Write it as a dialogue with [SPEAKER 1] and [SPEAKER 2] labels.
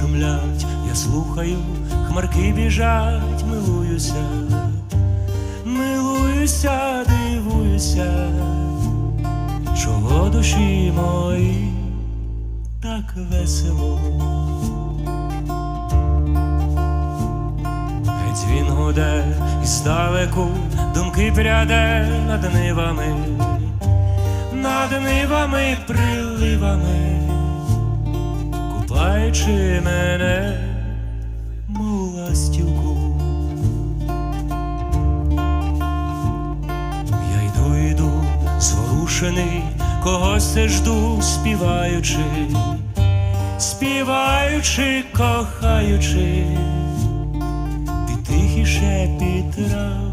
[SPEAKER 1] шумлять, я слухаю, хмарки біжать, милуюся, милуюся, дивуюся, чого душі мої так весело. Геть він гуде і здалеку думки пряде над нивами, над нивами приливами, купаючи мене, мов ластівку. Я йду, йду, зворушений, когось це жду, співаючи, співаючи, кохаючи під тихий шепіт трав